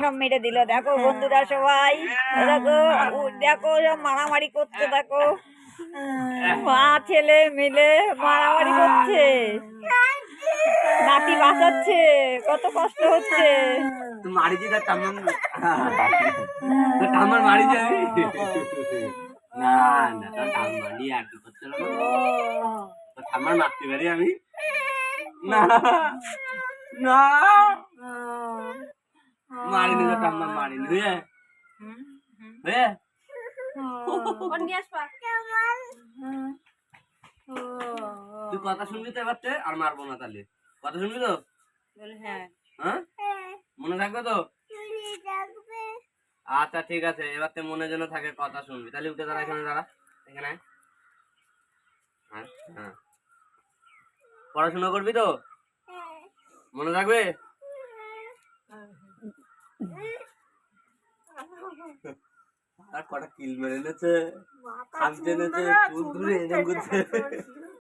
সব মেরে দিল। দেখো বন্ধুরা সবাই। দেখো দেখো সব মারামারি করছে দেখো। মা ছেলে মিলে মারামারি করছে। নাতি বাঁচাচ্ছে কত কষ্ট হচ্ছে। মারি দি তার টামার মারি যাবি? না না তোর টামার আর কি করতে ঠাম্মার মারতে পারি আমি। না না। মারিনি তোর টাম্মার মারিনি হয়ে? হয়ে? তুই কথা শুনবি তো এবার আর মারবো না তাহলে। কথা শুনবি তো? হ্যাঁ। হ্যাঁ? মনে থাকবে তো? আচ্ছা ঠিক আছে এবার থেকে মনে যেন থাকে কথা শুনবি। তাহলে উঠে দাঁড়া এখানে দাঁড়া। এখানে হ্যাঁ হ্যাঁ। পড়াশোনা করবি তো? মনে থাকবে? আর কটা কিল মেরে এনেছে? খামচে এনেছে এনে